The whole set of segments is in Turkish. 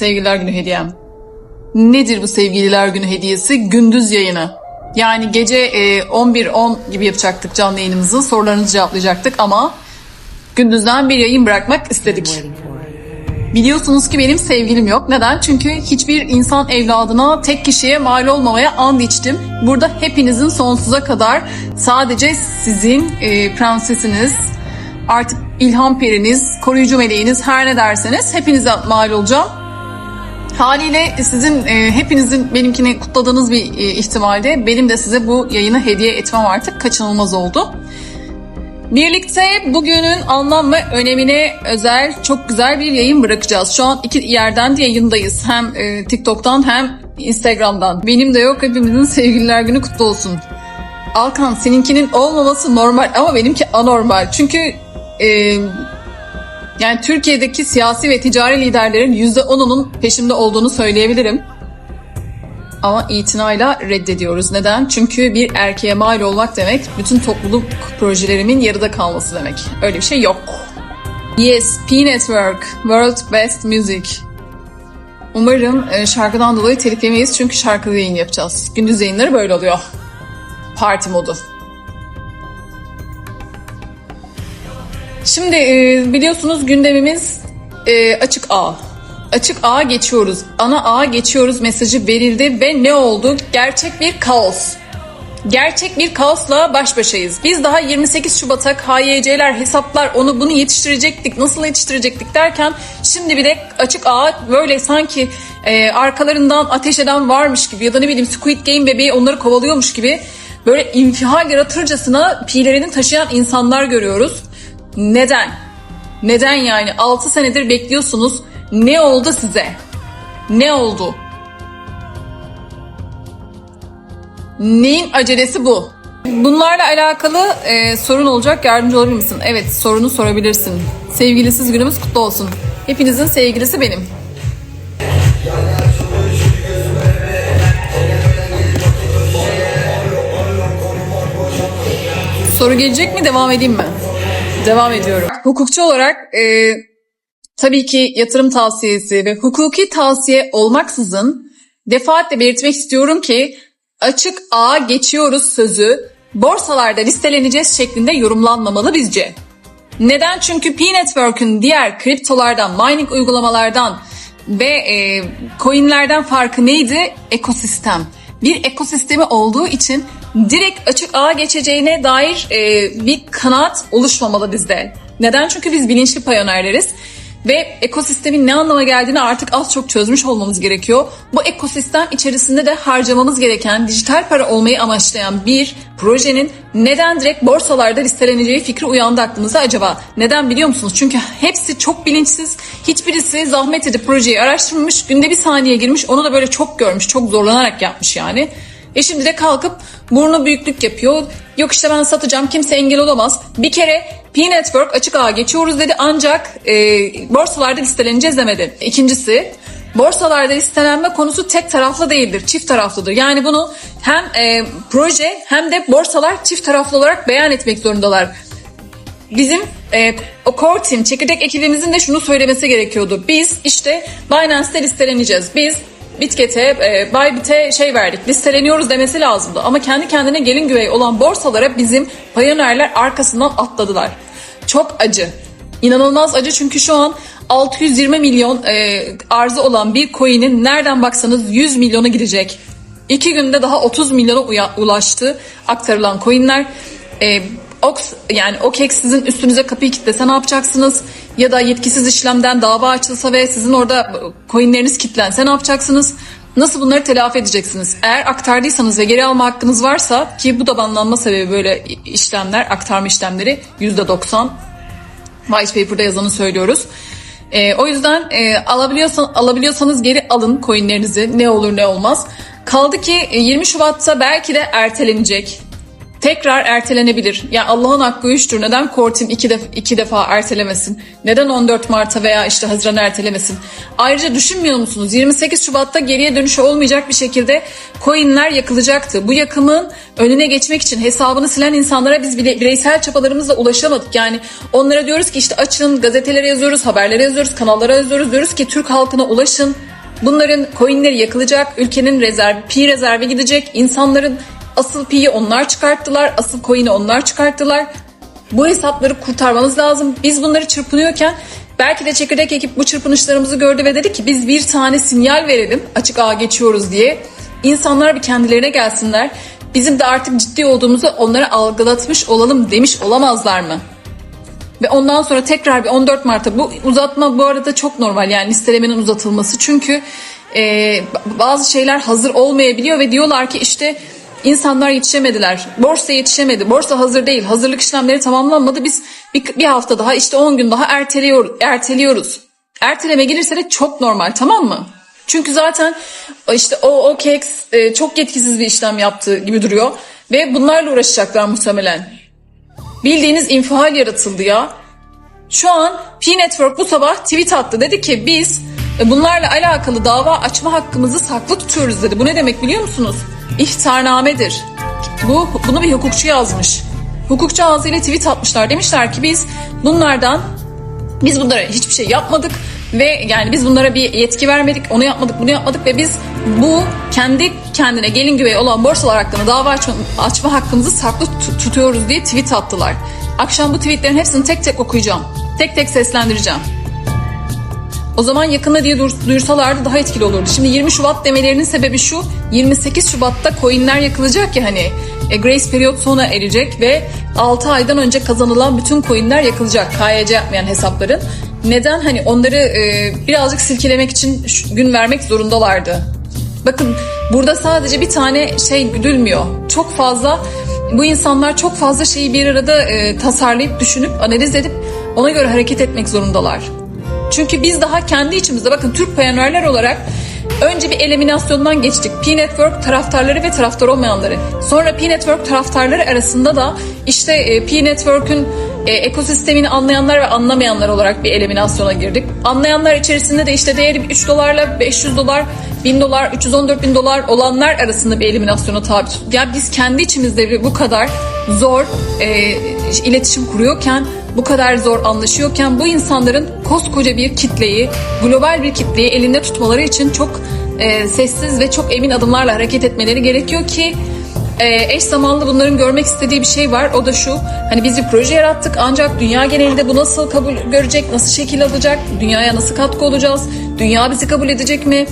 Sevgililer günü hediyem. Nedir bu sevgililer günü hediyesi? Gündüz yayını. Yani gece e, 11-10 gibi yapacaktık canlı yayınımızı. Sorularınızı cevaplayacaktık ama gündüzden bir yayın bırakmak istedik. Biliyorsunuz ki benim sevgilim yok. Neden? Çünkü hiçbir insan evladına tek kişiye mal olmamaya and içtim. Burada hepinizin sonsuza kadar sadece sizin e, prensesiniz, artık ilham periniz, koruyucu meleğiniz her ne derseniz hepinize mal olacağım. Haliyle sizin e, hepinizin benimkini kutladığınız bir e, ihtimalde benim de size bu yayını hediye etmem artık kaçınılmaz oldu. Birlikte bugünün anlam ve önemine özel çok güzel bir yayın bırakacağız. Şu an iki yerden de yayındayız. Hem e, TikTok'tan hem Instagram'dan. Benim de yok hepimizin sevgililer günü kutlu olsun. Alkan seninkinin olmaması normal ama benimki anormal. Çünkü e, yani Türkiye'deki siyasi ve ticari liderlerin %10'unun peşimde olduğunu söyleyebilirim. Ama itinayla reddediyoruz. Neden? Çünkü bir erkeğe mal olmak demek bütün topluluk projelerimin yarıda kalması demek. Öyle bir şey yok. Yes, P Network, World Best Music. Umarım e, şarkıdan dolayı telif yemeyiz çünkü şarkılı yayın yapacağız. Gündüz yayınları böyle oluyor. Parti modu. Şimdi e, biliyorsunuz gündemimiz e, açık ağ. Açık ağa geçiyoruz. Ana ağa geçiyoruz mesajı verildi ve ne oldu? Gerçek bir kaos. Gerçek bir kaosla baş başayız. Biz daha 28 Şubat'a KYC'ler, hesaplar onu bunu yetiştirecektik, nasıl yetiştirecektik derken şimdi bir de açık ağa böyle sanki e, arkalarından ateş eden varmış gibi ya da ne bileyim Squid Game bebeği onları kovalıyormuş gibi böyle infial yaratırcasına pilerini taşıyan insanlar görüyoruz. Neden? Neden yani? 6 senedir bekliyorsunuz. Ne oldu size? Ne oldu? Neyin acelesi bu? Bunlarla alakalı e, sorun olacak yardımcı olabilir misin? Evet sorunu sorabilirsin. Sevgilisiz günümüz kutlu olsun. Hepinizin sevgilisi benim. Soru gelecek mi devam edeyim mi? Devam ediyorum. Hukukçu olarak e, tabii ki yatırım tavsiyesi ve hukuki tavsiye olmaksızın defaatle belirtmek istiyorum ki açık ağa geçiyoruz sözü borsalarda listeleneceğiz şeklinde yorumlanmamalı bizce. Neden? Çünkü P-Network'ün diğer kriptolardan, mining uygulamalardan ve e, coinlerden farkı neydi? Ekosistem. Bir ekosistemi olduğu için direkt açık ağa geçeceğine dair e, bir kanaat oluşmamalı bizde. Neden? Çünkü biz bilinçli payonerleriz ve ekosistemin ne anlama geldiğini artık az çok çözmüş olmamız gerekiyor. Bu ekosistem içerisinde de harcamamız gereken dijital para olmayı amaçlayan bir projenin neden direkt borsalarda listeleneceği fikri uyandı aklınıza acaba? Neden biliyor musunuz? Çünkü hepsi çok bilinçsiz. Hiçbirisi zahmet edip projeyi araştırmamış. Günde bir saniye girmiş. Onu da böyle çok görmüş. Çok zorlanarak yapmış yani. E şimdi de kalkıp burnu büyüklük yapıyor. Yok işte ben satacağım kimse engel olamaz. Bir kere P-Network açık ağa geçiyoruz dedi ancak e, borsalarda listeleneceğiz demedi. İkincisi borsalarda listelenme konusu tek taraflı değildir. Çift taraflıdır. Yani bunu hem e, proje hem de borsalar çift taraflı olarak beyan etmek zorundalar. Bizim e, o core team, çekirdek ekibimizin de şunu söylemesi gerekiyordu. Biz işte Binance'te listeleneceğiz. Biz Bitket'e, e, Bybit'e şey verdik, listeleniyoruz demesi lazımdı. Ama kendi kendine gelin güvey olan borsalara bizim payonerler arkasından atladılar. Çok acı. İnanılmaz acı çünkü şu an 620 milyon e, arzı olan bir coin'in nereden baksanız 100 milyona gidecek. İki günde daha 30 milyona ulaştı aktarılan coin'ler. E, Ox yani OKEX sizin üstünüze kapıyı kilitlese ne yapacaksınız? Ya da yetkisiz işlemden dava açılsa ve sizin orada coinleriniz kilitlense ne yapacaksınız? Nasıl bunları telafi edeceksiniz? Eğer aktardıysanız ve geri alma hakkınız varsa ki bu da banlanma sebebi böyle işlemler, aktarma işlemleri %90 white paper'da yazanı söylüyoruz. Ee, o yüzden e, alabiliyorsan, alabiliyorsanız geri alın coinlerinizi ne olur ne olmaz. Kaldı ki e, 20 Şubat'ta belki de ertelenecek. Tekrar ertelenebilir. Ya Allah'ın hakkı üçtür. Neden Kortim iki, def- iki defa ertelemesin? Neden 14 Mart'a veya işte Haziran'a ertelemesin? Ayrıca düşünmüyor musunuz? 28 Şubat'ta geriye dönüşü olmayacak bir şekilde coinler yakılacaktı. Bu yakımın önüne geçmek için hesabını silen insanlara biz bile, bireysel çabalarımızla ulaşamadık. Yani onlara diyoruz ki işte açın, gazetelere yazıyoruz, haberlere yazıyoruz, kanallara yazıyoruz. Diyoruz ki Türk halkına ulaşın. Bunların coinleri yakılacak, ülkenin rezervi, pi rezervi gidecek, insanların asıl pi'yi onlar çıkarttılar, asıl coin'i onlar çıkarttılar. Bu hesapları kurtarmamız lazım. Biz bunları çırpınıyorken belki de çekirdek ekip bu çırpınışlarımızı gördü ve dedi ki biz bir tane sinyal verelim açık ağa geçiyoruz diye. İnsanlar bir kendilerine gelsinler. Bizim de artık ciddi olduğumuzu onlara algılatmış olalım demiş olamazlar mı? Ve ondan sonra tekrar bir 14 Mart'a bu uzatma bu arada çok normal yani listelemenin uzatılması. Çünkü e, bazı şeyler hazır olmayabiliyor ve diyorlar ki işte insanlar yetişemediler. Borsa yetişemedi. Borsa hazır değil. Hazırlık işlemleri tamamlanmadı. Biz bir, bir hafta daha işte 10 gün daha erteliyor, erteliyoruz. Erteleme gelirse de çok normal tamam mı? Çünkü zaten işte o OKX e, çok yetkisiz bir işlem yaptığı gibi duruyor. Ve bunlarla uğraşacaklar muhtemelen. Bildiğiniz infial yaratıldı ya. Şu an P-Network bu sabah tweet attı. Dedi ki biz e, bunlarla alakalı dava açma hakkımızı saklı tutuyoruz dedi. Bu ne demek biliyor musunuz? İhtarnamedir. Bu, bunu bir hukukçu yazmış. Hukukçu ağzıyla tweet atmışlar. Demişler ki biz bunlardan biz bunlara hiçbir şey yapmadık ve yani biz bunlara bir yetki vermedik, onu yapmadık, bunu yapmadık ve biz bu kendi kendine gelin güvey olan borsalar hakkında dava açma, açma hakkımızı saklı tut- tutuyoruz diye tweet attılar. Akşam bu tweetlerin hepsini tek tek okuyacağım. Tek tek seslendireceğim. O zaman yakında diye duyursalardı daha etkili olurdu. Şimdi 20 Şubat demelerinin sebebi şu. 28 Şubat'ta coinler yakılacak ya hani. E, grace period sona erecek ve 6 aydan önce kazanılan bütün coinler yakılacak. KYC yapmayan hesapların. Neden? Hani onları e, birazcık silkelemek için gün vermek zorundalardı. Bakın burada sadece bir tane şey güdülmüyor. Çok fazla bu insanlar çok fazla şeyi bir arada e, tasarlayıp düşünüp analiz edip ona göre hareket etmek zorundalar. Çünkü biz daha kendi içimizde bakın Türk pionerler olarak önce bir eliminasyondan geçtik. P-Network taraftarları ve taraftar olmayanları. Sonra P-Network taraftarları arasında da işte e, P-Network'ün e, ekosistemini anlayanlar ve anlamayanlar olarak bir eliminasyona girdik. Anlayanlar içerisinde de işte değeri 3 dolarla 500 dolar, 1000 dolar, 314 bin dolar olanlar arasında bir eliminasyona tabi tuttuk. Yani biz kendi içimizde bu kadar zor e, iletişim kuruyorken bu kadar zor anlaşıyorken bu insanların koskoca bir kitleyi, global bir kitleyi elinde tutmaları için çok e, sessiz ve çok emin adımlarla hareket etmeleri gerekiyor ki e, eş zamanlı bunların görmek istediği bir şey var. O da şu, hani biz bir proje yarattık ancak dünya genelinde bu nasıl kabul görecek, nasıl şekil alacak, dünyaya nasıl katkı olacağız, dünya bizi kabul edecek mi?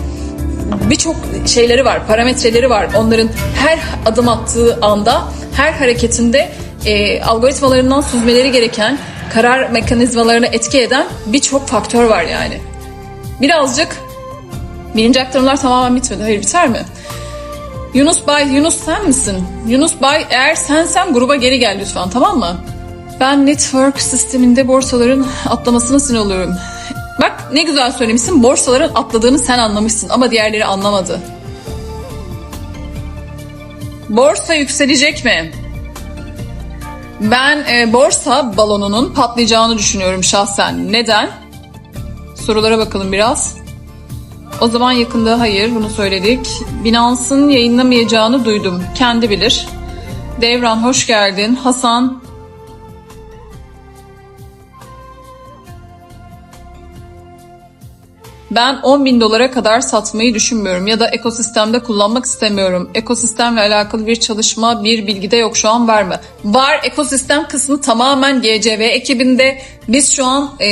birçok şeyleri var, parametreleri var. Onların her adım attığı anda, her hareketinde e, algoritmalarından süzmeleri gereken, karar mekanizmalarına etki eden birçok faktör var yani. Birazcık birinci aktarımlar tamamen bitmedi. Hayır biter mi? Yunus Bay, Yunus sen misin? Yunus Bay eğer sensen gruba geri gel lütfen tamam mı? Ben network sisteminde borsaların atlamasına sinir oluyorum. Bak ne güzel söylemişsin. Borsaların atladığını sen anlamışsın ama diğerleri anlamadı. Borsa yükselecek mi? Ben e, borsa balonunun patlayacağını düşünüyorum şahsen. Neden? Sorulara bakalım biraz. O zaman yakında hayır bunu söyledik. Binance'ın yayınlamayacağını duydum. Kendi bilir. Devran hoş geldin. Hasan Ben 10 bin dolara kadar satmayı düşünmüyorum ya da ekosistemde kullanmak istemiyorum. Ekosistemle alakalı bir çalışma, bir bilgi de yok şu an var mı? Var ekosistem kısmı tamamen GCV ekibinde. Biz şu an e,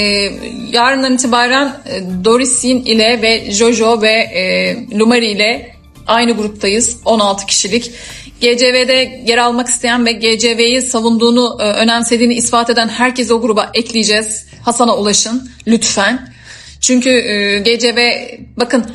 yarından itibaren e, Dorisin ile ve Jojo ve e, Lumari ile aynı gruptayız. 16 kişilik. GCV'de yer almak isteyen ve GCV'yi savunduğunu, e, önemsediğini ispat eden herkesi o gruba ekleyeceğiz. Hasan'a ulaşın lütfen. Çünkü e, GCV bakın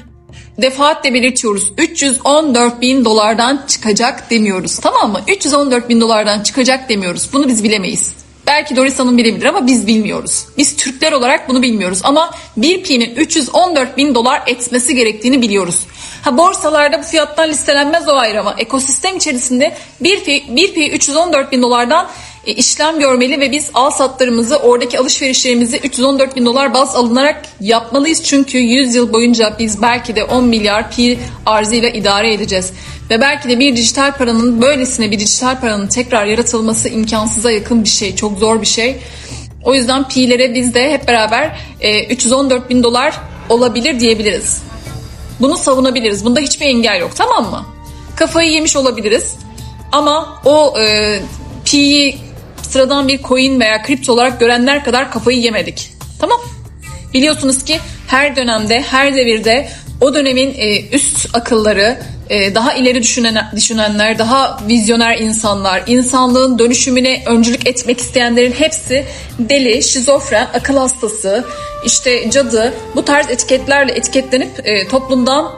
defaatle belirtiyoruz. 314 bin dolardan çıkacak demiyoruz tamam mı? 314 bin dolardan çıkacak demiyoruz. Bunu biz bilemeyiz. Belki Doris Hanım bilebilir ama biz bilmiyoruz. Biz Türkler olarak bunu bilmiyoruz. Ama bir pi'nin 314 bin dolar etmesi gerektiğini biliyoruz. Ha borsalarda bu fiyattan listelenmez o ayrı ama ekosistem içerisinde bir pi, bir pi 314 bin dolardan işlem görmeli ve biz al satlarımızı oradaki alışverişlerimizi 314 bin dolar baz alınarak yapmalıyız. Çünkü 100 yıl boyunca biz belki de 10 milyar pi arzıyla idare edeceğiz. Ve belki de bir dijital paranın böylesine bir dijital paranın tekrar yaratılması imkansıza yakın bir şey. Çok zor bir şey. O yüzden pi'lere biz de hep beraber e, 314 bin dolar olabilir diyebiliriz. Bunu savunabiliriz. Bunda hiçbir engel yok tamam mı? Kafayı yemiş olabiliriz. Ama o e, pi'yi sıradan bir coin veya kripto olarak görenler kadar kafayı yemedik. Tamam. Biliyorsunuz ki her dönemde, her devirde o dönemin e, üst akılları, e, daha ileri düşünen, düşünenler, daha vizyoner insanlar, insanlığın dönüşümüne öncülük etmek isteyenlerin hepsi deli, şizofren, akıl hastası, işte cadı bu tarz etiketlerle etiketlenip e, toplumdan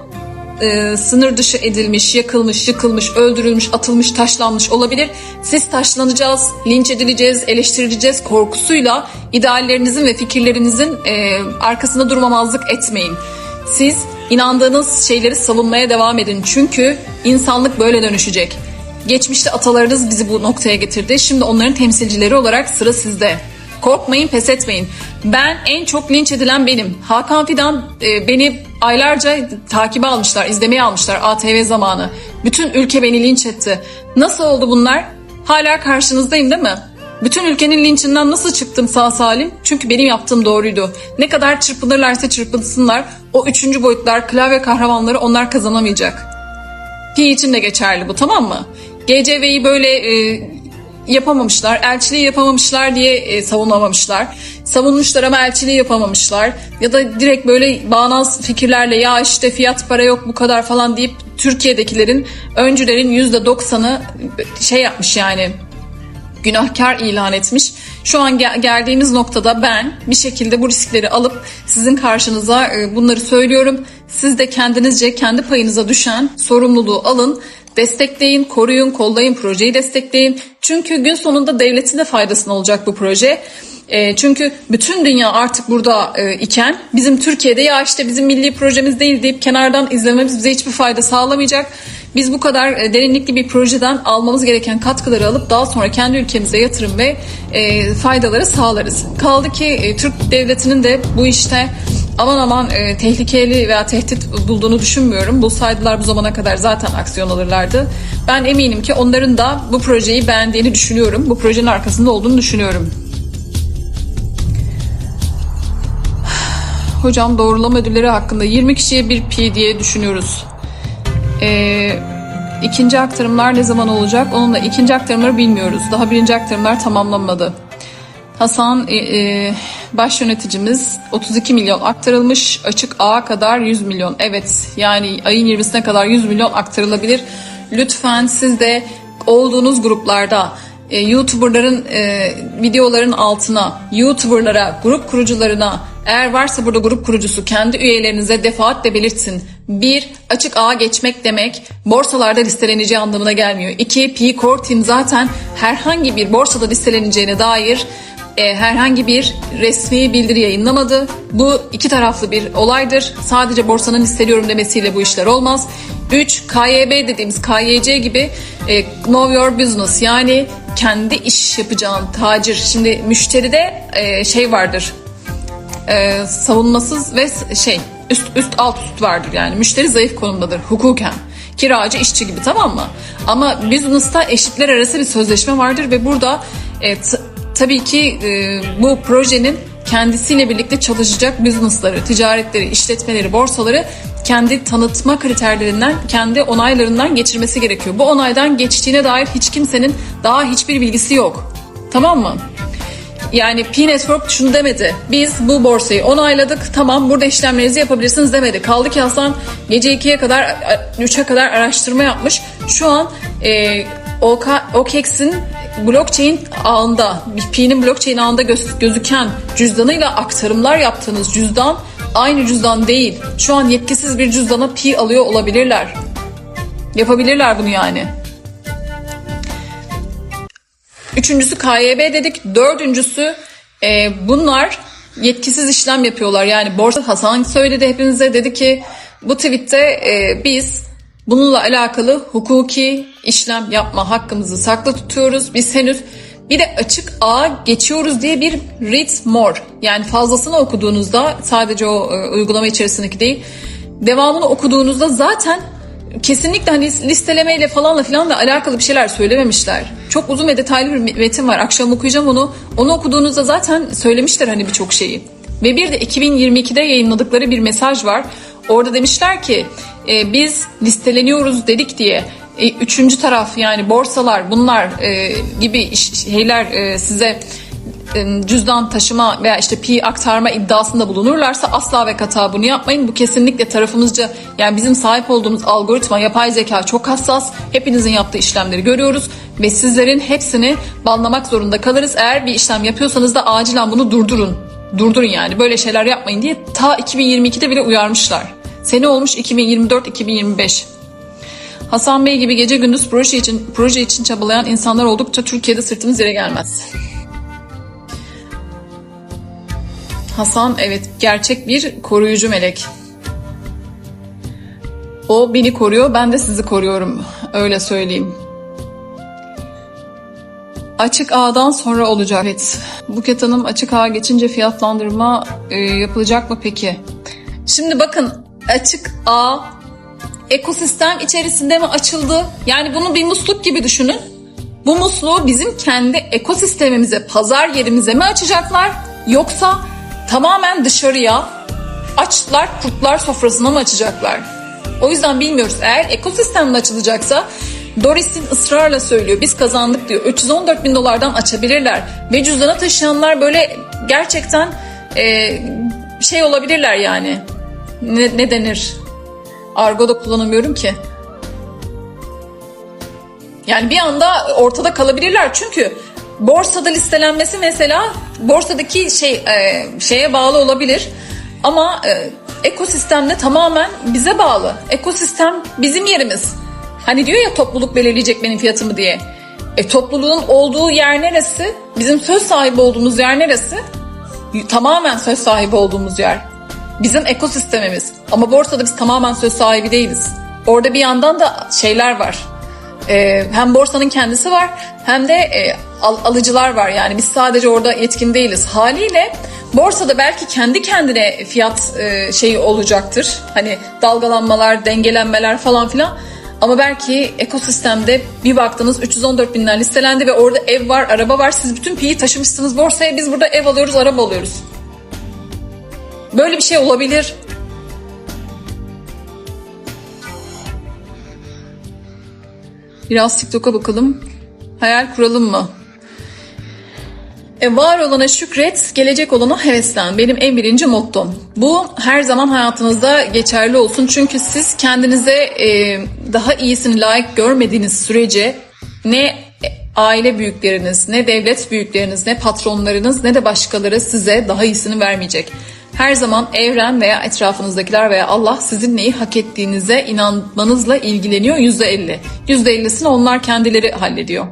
e, sınır dışı edilmiş, yakılmış, yıkılmış, öldürülmüş, atılmış, taşlanmış olabilir. Siz taşlanacağız, linç edileceğiz, eleştirileceğiz korkusuyla ideallerinizin ve fikirlerinizin e, arkasında durmamazlık etmeyin. Siz inandığınız şeyleri savunmaya devam edin. Çünkü insanlık böyle dönüşecek. Geçmişte atalarınız bizi bu noktaya getirdi. Şimdi onların temsilcileri olarak sıra sizde. Korkmayın, pes etmeyin. Ben en çok linç edilen benim. Hakan Fidan e, beni aylarca takibe almışlar, izlemeye almışlar ATV zamanı. Bütün ülke beni linç etti. Nasıl oldu bunlar? Hala karşınızdayım değil mi? Bütün ülkenin linçinden nasıl çıktım sağ salim? Çünkü benim yaptığım doğruydu. Ne kadar çırpınırlarsa çırpınsınlar, o üçüncü boyutlar, klavye kahramanları onlar kazanamayacak. Pi için de geçerli bu tamam mı? GCV'yi böyle e, yapamamışlar, elçiliği yapamamışlar diye e, savunamamışlar. Savunmuşlar ama elçiliği yapamamışlar. Ya da direkt böyle bağnaz fikirlerle ya işte fiyat para yok bu kadar falan deyip Türkiye'dekilerin, öncülerin %90'ı şey yapmış yani günahkar ilan etmiş. Şu an gel- geldiğimiz noktada ben bir şekilde bu riskleri alıp sizin karşınıza e, bunları söylüyorum. Siz de kendinizce kendi payınıza düşen sorumluluğu alın. Destekleyin, koruyun, kollayın, projeyi destekleyin. Çünkü gün sonunda devletin de faydasına olacak bu proje. E, çünkü bütün dünya artık burada e, iken bizim Türkiye'de ya işte bizim milli projemiz değil deyip kenardan izlememiz bize hiçbir fayda sağlamayacak. Biz bu kadar e, derinlikli bir projeden almamız gereken katkıları alıp daha sonra kendi ülkemize yatırım ve e, faydaları sağlarız. Kaldı ki Türk devletinin de bu işte aman aman e, tehlikeli veya tehdit bulduğunu düşünmüyorum. Bulsaydılar bu zamana kadar zaten aksiyon alırlardı. Ben eminim ki onların da bu projeyi beğendiğini düşünüyorum. Bu projenin arkasında olduğunu düşünüyorum. Hocam doğrulama ödülleri hakkında 20 kişiye bir pi diye düşünüyoruz. Ee, ikinci aktarımlar ne zaman olacak? Onunla ikinci aktarımları bilmiyoruz. Daha birinci aktarımlar tamamlanmadı. Hasan e, e, baş yöneticimiz 32 milyon aktarılmış. Açık A'a kadar 100 milyon. Evet yani ayın 20'sine kadar 100 milyon aktarılabilir. Lütfen siz de olduğunuz gruplarda e, YouTuber'ların e, videoların altına, YouTuber'lara, grup kurucularına eğer varsa burada grup kurucusu kendi üyelerinize defaatle belirtin. Bir, açık ağa geçmek demek borsalarda listeleneceği anlamına gelmiyor. İki, P Core Team zaten herhangi bir borsada listeleneceğine dair e, herhangi bir resmi bildiri yayınlamadı. Bu iki taraflı bir olaydır. Sadece borsanın listeliyorum demesiyle bu işler olmaz. 3. KYB dediğimiz KYC gibi e, Know Your Business yani kendi iş yapacağın tacir. Şimdi müşteride e, şey vardır e, savunmasız ve şey üst üst alt üst vardır yani müşteri zayıf konumdadır hukuken kiracı işçi gibi tamam mı ama business'ta eşitler arası bir sözleşme vardır ve burada e, tabii ki e, bu projenin kendisiyle birlikte çalışacak business'ları, ticaretleri, işletmeleri, borsaları kendi tanıtma kriterlerinden, kendi onaylarından geçirmesi gerekiyor. Bu onaydan geçtiğine dair hiç kimsenin daha hiçbir bilgisi yok. Tamam mı? Yani P-Network şunu demedi. Biz bu borsayı onayladık. Tamam burada işlemlerinizi yapabilirsiniz demedi. Kaldı ki Hasan gece 2'ye kadar 3'e kadar araştırma yapmış. Şu an e, OK- OKEX'in blockchain ağında, Pi'nin blockchain ağında göz- gözüken cüzdanıyla aktarımlar yaptığınız cüzdan aynı cüzdan değil. Şu an yetkisiz bir cüzdana Pi alıyor olabilirler. Yapabilirler bunu yani. Üçüncüsü KYB dedik. Dördüncüsü e, bunlar yetkisiz işlem yapıyorlar. Yani Borsa Hasan söyledi hepinize dedi ki bu tweette e, biz bununla alakalı hukuki işlem yapma hakkımızı saklı tutuyoruz. Biz henüz bir de açık A geçiyoruz diye bir read more yani fazlasını okuduğunuzda sadece o e, uygulama içerisindeki değil devamını okuduğunuzda zaten kesinlikle hani listelemeyle falanla filanla alakalı bir şeyler söylememişler. Çok uzun ve detaylı bir metin var. Akşam okuyacağım onu. Onu okuduğunuzda zaten söylemişler hani birçok şeyi. Ve bir de 2022'de yayınladıkları bir mesaj var. Orada demişler ki e, biz listeleniyoruz dedik diye e, üçüncü taraf yani borsalar bunlar e, gibi şeyler e, size e, cüzdan taşıma veya işte pi aktarma iddiasında bulunurlarsa asla ve kata bunu yapmayın. Bu kesinlikle tarafımızca yani bizim sahip olduğumuz algoritma yapay zeka çok hassas. Hepinizin yaptığı işlemleri görüyoruz ve sizlerin hepsini banlamak zorunda kalırız. Eğer bir işlem yapıyorsanız da acilen bunu durdurun. Durdurun yani böyle şeyler yapmayın diye ta 2022'de bile uyarmışlar. Sene olmuş 2024-2025. Hasan Bey gibi gece gündüz proje için proje için çabalayan insanlar oldukça Türkiye'de sırtımız yere gelmez. Hasan evet gerçek bir koruyucu melek. O beni koruyor, ben de sizi koruyorum. Öyle söyleyeyim. Açık ağdan sonra olacak. Evet. Buket Hanım açık ağa geçince fiyatlandırma e, yapılacak mı peki? Şimdi bakın açık ağ ekosistem içerisinde mi açıldı? Yani bunu bir musluk gibi düşünün. Bu musluğu bizim kendi ekosistemimize, pazar yerimize mi açacaklar? Yoksa tamamen dışarıya açlar kurtlar sofrasına mı açacaklar? O yüzden bilmiyoruz. Eğer ekosistemle açılacaksa Doris'in ısrarla söylüyor. Biz kazandık diyor. 314 bin dolardan açabilirler. Ve cüzdana taşıyanlar böyle gerçekten e, şey olabilirler yani. Ne, ne denir? Argo da kullanamıyorum ki. Yani bir anda ortada kalabilirler çünkü borsada listelenmesi mesela borsadaki şey e, şeye bağlı olabilir ama e, ekosistemde tamamen bize bağlı. Ekosistem bizim yerimiz. Hani diyor ya topluluk belirleyecek benim fiyatımı diye. E topluluğun olduğu yer neresi? Bizim söz sahibi olduğumuz yer neresi? Tamamen söz sahibi olduğumuz yer. Bizim ekosistemimiz. Ama borsada biz tamamen söz sahibi değiliz. Orada bir yandan da şeyler var. Ee, hem borsanın kendisi var hem de e, al- alıcılar var. Yani biz sadece orada yetkin değiliz. Haliyle borsada belki kendi kendine fiyat e, şeyi olacaktır. Hani dalgalanmalar, dengelenmeler falan filan. Ama belki ekosistemde bir baktınız 314 binler listelendi ve orada ev var, araba var. Siz bütün piyi taşımışsınız borsaya. Biz burada ev alıyoruz, araba alıyoruz. Böyle bir şey olabilir. Biraz TikTok'a bakalım. Hayal kuralım mı? E, var olana şükret, gelecek olana heveslen. Benim en birinci mottom. Bu her zaman hayatınızda geçerli olsun. Çünkü siz kendinize e, daha iyisini layık görmediğiniz sürece ne aile büyükleriniz, ne devlet büyükleriniz, ne patronlarınız, ne de başkaları size daha iyisini vermeyecek. Her zaman evren veya etrafınızdakiler veya Allah sizin neyi hak ettiğinize inanmanızla ilgileniyor %50. %50'sini onlar kendileri hallediyor.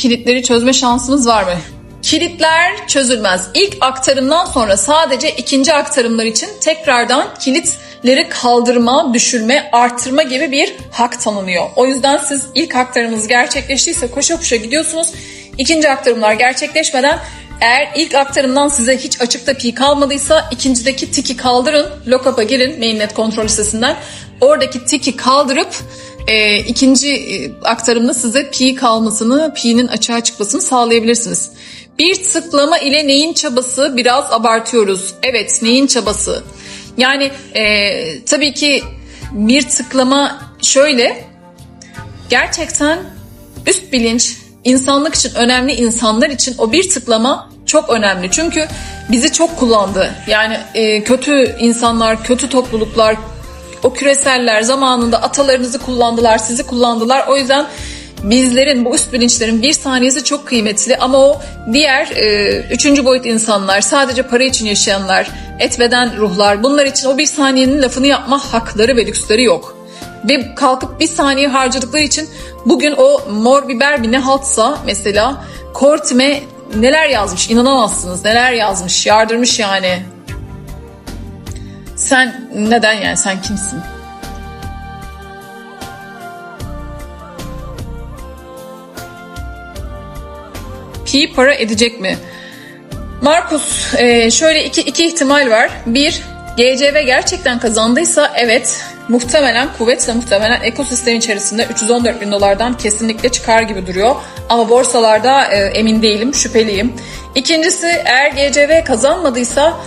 Kilitleri çözme şansımız var mı? Kilitler çözülmez. İlk aktarımdan sonra sadece ikinci aktarımlar için tekrardan kilitleri kaldırma, düşürme, artırma gibi bir hak tanınıyor. O yüzden siz ilk aktarımınız gerçekleştiyse koşa koşa gidiyorsunuz. İkinci aktarımlar gerçekleşmeden eğer ilk aktarımdan size hiç açıkta pi kalmadıysa ikincideki tiki kaldırın. Lockup'a girin mainnet kontrol sitesinden. Oradaki tiki kaldırıp e, ikinci aktarımda size pi kalmasını, pi'nin açığa çıkmasını sağlayabilirsiniz. Bir tıklama ile neyin çabası biraz abartıyoruz. Evet neyin çabası? Yani e, tabii ki bir tıklama şöyle gerçekten üst bilinç insanlık için önemli insanlar için o bir tıklama çok önemli. Çünkü bizi çok kullandı. Yani e, kötü insanlar, kötü topluluklar, o küreseller zamanında atalarınızı kullandılar, sizi kullandılar. O yüzden bizlerin, bu üst bilinçlerin bir saniyesi çok kıymetli ama o diğer e, üçüncü boyut insanlar, sadece para için yaşayanlar, etbeden ruhlar bunlar için o bir saniyenin lafını yapma hakları ve lüksleri yok. Ve kalkıp bir saniye harcadıkları için bugün o mor biber bir ne haltsa mesela Kortime neler yazmış inanamazsınız neler yazmış yardırmış yani. Sen neden yani sen kimsin? Pi para edecek mi? Markus e, şöyle iki, iki ihtimal var. Bir, GCV gerçekten kazandıysa evet muhtemelen kuvvetle muhtemelen ekosistem içerisinde 314 bin dolardan kesinlikle çıkar gibi duruyor. Ama borsalarda e, emin değilim, şüpheliyim. İkincisi eğer GCV kazanmadıysa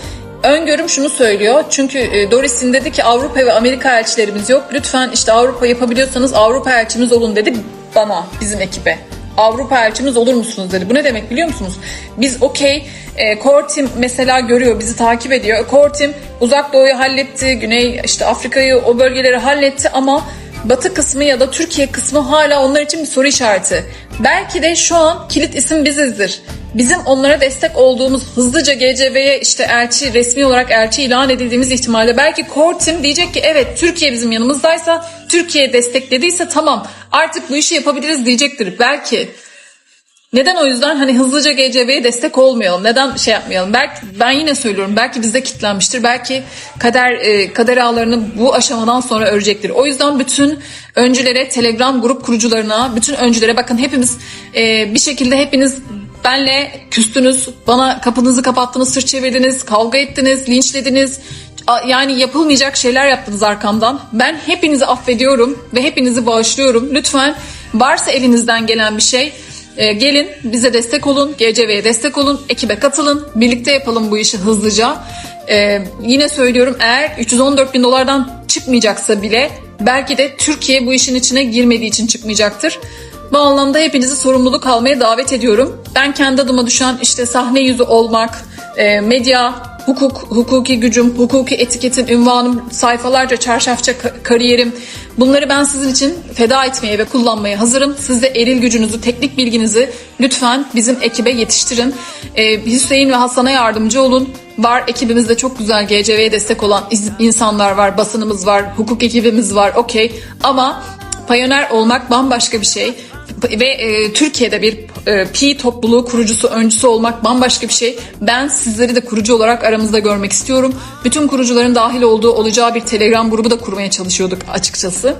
öngörüm şunu söylüyor. Çünkü e, Doris'in dedi ki Avrupa ve Amerika elçilerimiz yok. Lütfen işte Avrupa yapabiliyorsanız Avrupa elçimiz olun dedi bana, bizim ekibe. Avrupa elçimiz olur musunuz dedi. Bu ne demek biliyor musunuz? Biz okey, e, Core Team mesela görüyor, bizi takip ediyor. Core Team uzak doğuyu halletti, güney işte Afrika'yı o bölgeleri halletti ama batı kısmı ya da Türkiye kısmı hala onlar için bir soru işareti. Belki de şu an kilit isim bizizdir. Bizim onlara destek olduğumuz hızlıca GCV'ye işte elçi resmi olarak elçi ilan edildiğimiz ihtimalle belki Core Team diyecek ki evet Türkiye bizim yanımızdaysa Türkiye desteklediyse tamam artık bu işi yapabiliriz diyecektir. Belki neden o yüzden hani hızlıca GCV'ye destek olmayalım? Neden şey yapmayalım? Belki ben yine söylüyorum. Belki bizde kitlenmiştir. Belki kader e, kader ağlarını bu aşamadan sonra örecektir. O yüzden bütün öncülere, Telegram grup kurucularına, bütün öncülere bakın hepimiz e, bir şekilde hepiniz benle küstünüz. Bana kapınızı kapattınız, sırt çevirdiniz, kavga ettiniz, linçlediniz. Yani yapılmayacak şeyler yaptınız arkamdan. Ben hepinizi affediyorum ve hepinizi bağışlıyorum. Lütfen varsa elinizden gelen bir şey ee, gelin bize destek olun, GCV'ye destek olun, ekibe katılın, birlikte yapalım bu işi hızlıca. Ee, yine söylüyorum eğer 314 bin dolardan çıkmayacaksa bile belki de Türkiye bu işin içine girmediği için çıkmayacaktır. Bu anlamda hepinizi sorumluluk almaya davet ediyorum. Ben kendi adıma düşen işte sahne yüzü olmak, e, medya, hukuk, hukuki gücüm, hukuki etiketim, ünvanım, sayfalarca çarşafça ka- kariyerim. Bunları ben sizin için feda etmeye ve kullanmaya hazırım. Siz de eril gücünüzü, teknik bilginizi lütfen bizim ekibe yetiştirin. Ee, Hüseyin ve Hasan'a yardımcı olun. Var ekibimizde çok güzel GCV'ye destek olan insanlar var, basınımız var, hukuk ekibimiz var, okey. Ama Payoner olmak bambaşka bir şey ve e, Türkiye'de bir e, pi topluluğu kurucusu, öncüsü olmak bambaşka bir şey. Ben sizleri de kurucu olarak aramızda görmek istiyorum. Bütün kurucuların dahil olduğu olacağı bir Telegram grubu da kurmaya çalışıyorduk açıkçası.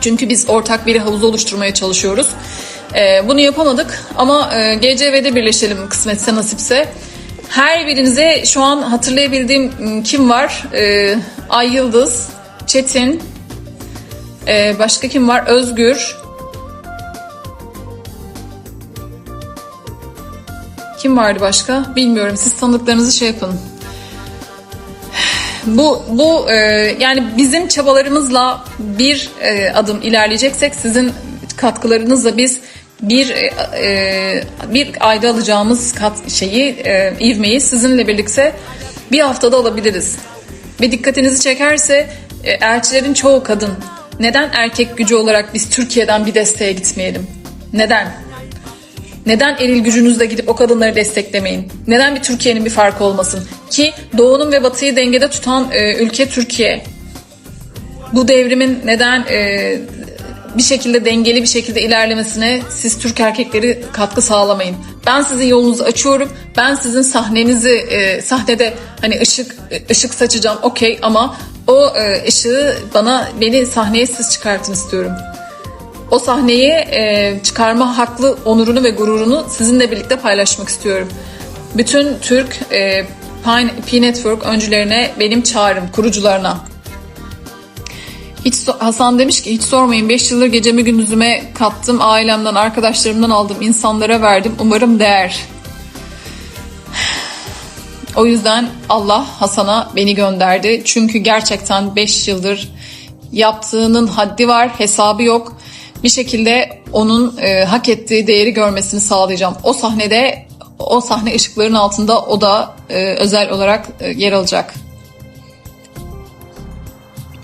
Çünkü biz ortak bir havuzu oluşturmaya çalışıyoruz. E, bunu yapamadık ama e, GCV'de birleşelim kısmetse nasipse. Her birinize şu an hatırlayabildiğim m, kim var? E, Ay Yıldız, Çetin, ee, başka kim var? Özgür. Kim vardı başka? Bilmiyorum. Siz tanıdıklarınızı şey yapın. Bu bu e, yani bizim çabalarımızla bir e, adım ilerleyeceksek sizin katkılarınızla biz bir e, e, bir ayda alacağımız kat şeyi e, ivmeyi sizinle birlikte bir haftada alabiliriz. Ve dikkatinizi çekerse e, elçilerin çoğu kadın. Neden erkek gücü olarak biz Türkiye'den bir desteğe gitmeyelim? Neden? Neden eril gücünüzle gidip o kadınları desteklemeyin? Neden bir Türkiye'nin bir farkı olmasın? Ki doğunun ve batıyı dengede tutan e, ülke Türkiye. Bu devrimin neden e, bir şekilde dengeli bir şekilde ilerlemesine siz Türk erkekleri katkı sağlamayın. Ben sizin yolunuzu açıyorum. Ben sizin sahnenizi e, sahnede hani ışık ışık saçacağım okey ama o e, ışığı bana beni sahneye siz çıkartın istiyorum. O sahneyi e, çıkarma haklı onurunu ve gururunu sizinle birlikte paylaşmak istiyorum. Bütün Türk e, Pi Pi Network öncülerine benim çağrım, kurucularına. Hiç Hasan demiş ki hiç sormayın 5 yıldır gecemi gündüzüme kattım. Ailemden, arkadaşlarımdan aldım, insanlara verdim. Umarım değer. O yüzden Allah Hasan'a beni gönderdi. Çünkü gerçekten 5 yıldır yaptığının haddi var, hesabı yok. Bir şekilde onun e, hak ettiği değeri görmesini sağlayacağım. O sahnede, o sahne ışıklarının altında o da e, özel olarak e, yer alacak.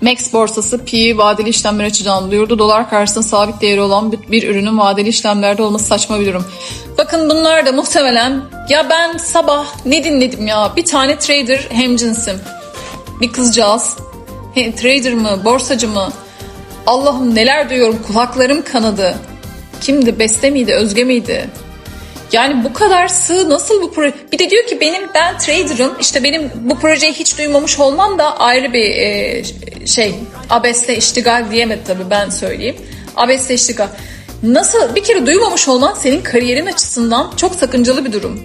Max borsası Pi vadeli işlemler açacağını duyurdu. Dolar karşısında sabit değeri olan bir ürünün vadeli işlemlerde olması saçma bir durum. Bakın bunlar da muhtemelen ya ben sabah ne dinledim ya bir tane trader hemcinsim. Bir kızcağız. He, trader mı borsacı mı? Allah'ım neler duyuyorum kulaklarım kanadı. Kimdi Beste miydi Özge miydi? Yani bu kadar sığ nasıl bu proje? Bir de diyor ki benim ben trader'ım işte benim bu projeyi hiç duymamış olmam da ayrı bir e, şey abesle iştigal diyemedi tabii ben söyleyeyim. Abesle iştigal. Nasıl bir kere duymamış olman senin kariyerin açısından çok sakıncalı bir durum.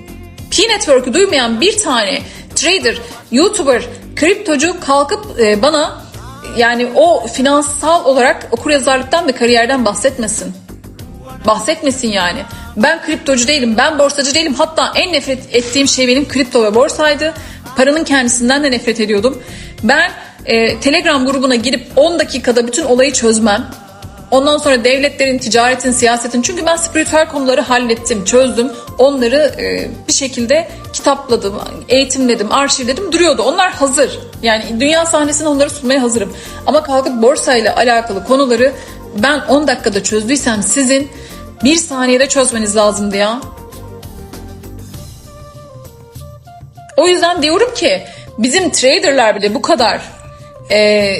P-Network'ü duymayan bir tane trader, YouTuber, kriptocu kalkıp e, bana yani o finansal olarak okur yazarlıktan ve kariyerden bahsetmesin. Bahsetmesin yani. Ben kriptocu değilim, ben borsacı değilim. Hatta en nefret ettiğim şey benim kripto ve borsaydı. Paranın kendisinden de nefret ediyordum. Ben e, Telegram grubuna girip 10 dakikada bütün olayı çözmem. Ondan sonra devletlerin, ticaretin, siyasetin çünkü ben spiritüel konuları hallettim, çözdüm. Onları e, bir şekilde kitapladım, eğitimledim, arşivledim duruyordu. Onlar hazır. Yani dünya sahnesine onları sunmaya hazırım. Ama kalkıp borsayla alakalı konuları ben 10 dakikada çözdüysem sizin bir saniyede çözmeniz lazımdı ya. O yüzden diyorum ki bizim traderlar bile bu kadar e,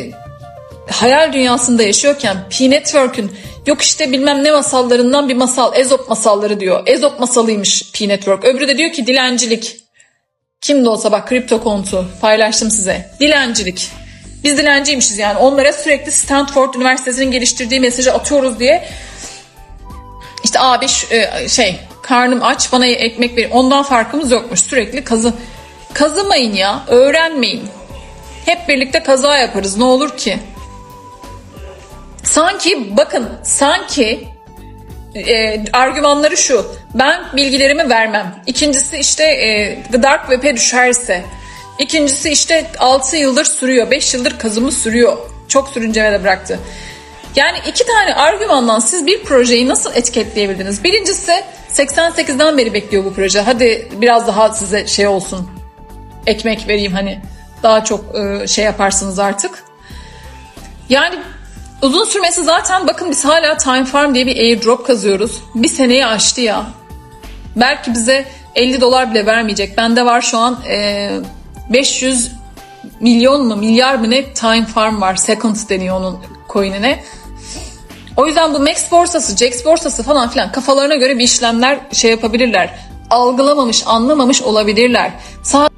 hayal dünyasında yaşıyorken P-Network'ün yok işte bilmem ne masallarından bir masal Ezop masalları diyor. Ezop masalıymış P-Network. Öbürü de diyor ki dilencilik. Kim de olsa bak kripto kontu paylaştım size. Dilencilik. Biz dilenciymişiz yani. Onlara sürekli Stanford Üniversitesi'nin geliştirdiği mesajı atıyoruz diye işte abi e, şey karnım aç bana ekmek ver. Ondan farkımız yokmuş. Sürekli kazı kazımayın ya. Öğrenmeyin. Hep birlikte kaza yaparız. Ne olur ki? Sanki bakın sanki e, argümanları şu. Ben bilgilerimi vermem. İkincisi işte e, Dark Web'e düşerse. İkincisi işte 6 yıldır sürüyor. 5 yıldır kazımı sürüyor. Çok sürünceme de bıraktı. Yani iki tane argümandan siz bir projeyi nasıl etiketleyebildiniz? Birincisi 88'den beri bekliyor bu proje. Hadi biraz daha size şey olsun. Ekmek vereyim hani daha çok e, şey yaparsınız artık. Yani uzun sürmesi zaten bakın biz hala Time Farm diye bir airdrop kazıyoruz. Bir seneyi aştı ya. Belki bize 50 dolar bile vermeyecek. Bende var şu an e, 500 milyon mu milyar mı ne Time Farm var. Second deniyor onun coin'ine. O yüzden bu Max borsası, Jax borsası falan filan kafalarına göre bir işlemler şey yapabilirler. Algılamamış, anlamamış olabilirler. Sa-